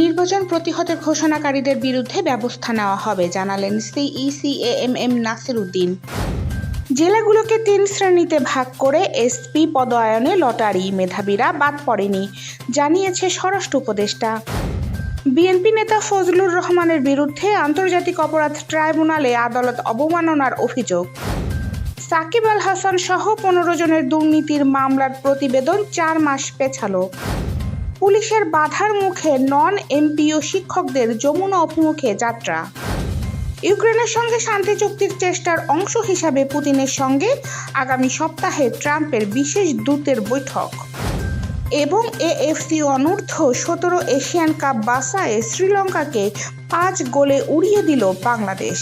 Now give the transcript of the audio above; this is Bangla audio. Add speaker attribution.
Speaker 1: নির্বাচন প্রতিহতের ঘোষণাকারীদের বিরুদ্ধে ব্যবস্থা নেওয়া হবে, জানালেন সিইসিএএমএম নাসির উদ্দিন জেলাগুলোকে তিন শ্রেণীতে ভাগ করে এসপি পদায়নে লটারি, মেধাবীরা বাদ পড়েনি, জানিয়েছে স্বরাষ্ট্র উপদেষ্টা। বিএনপি নেতা ফজলুর রহমানের বিরুদ্ধে আন্তর্জাতিক অপরাধ ট্রাইব্যুনালে আদালত অবমাননার অভিযোগ। সাকিব আল হাসান সহ পনেরো জনের দুর্নীতির মামলার প্রতিবেদন চার মাস পেছালো। পুলিশের বাধার মুখে নন এমপিও শিক্ষকদের যমুনা অভিমুখে যাত্রা। ইউক্রেনের সঙ্গে শান্তি চুক্তির চেষ্টার অংশ হিসাবে পুতিনের সঙ্গে আগামী সপ্তাহে ট্রাম্পের বিশেষ দূতের বৈঠক। এবং এএফসি অনূর্ধ্ব সতেরো এশিয়ান কাপ বাসায় শ্রীলঙ্কাকে পাঁচ গোলে উড়িয়ে দিল বাংলাদেশ।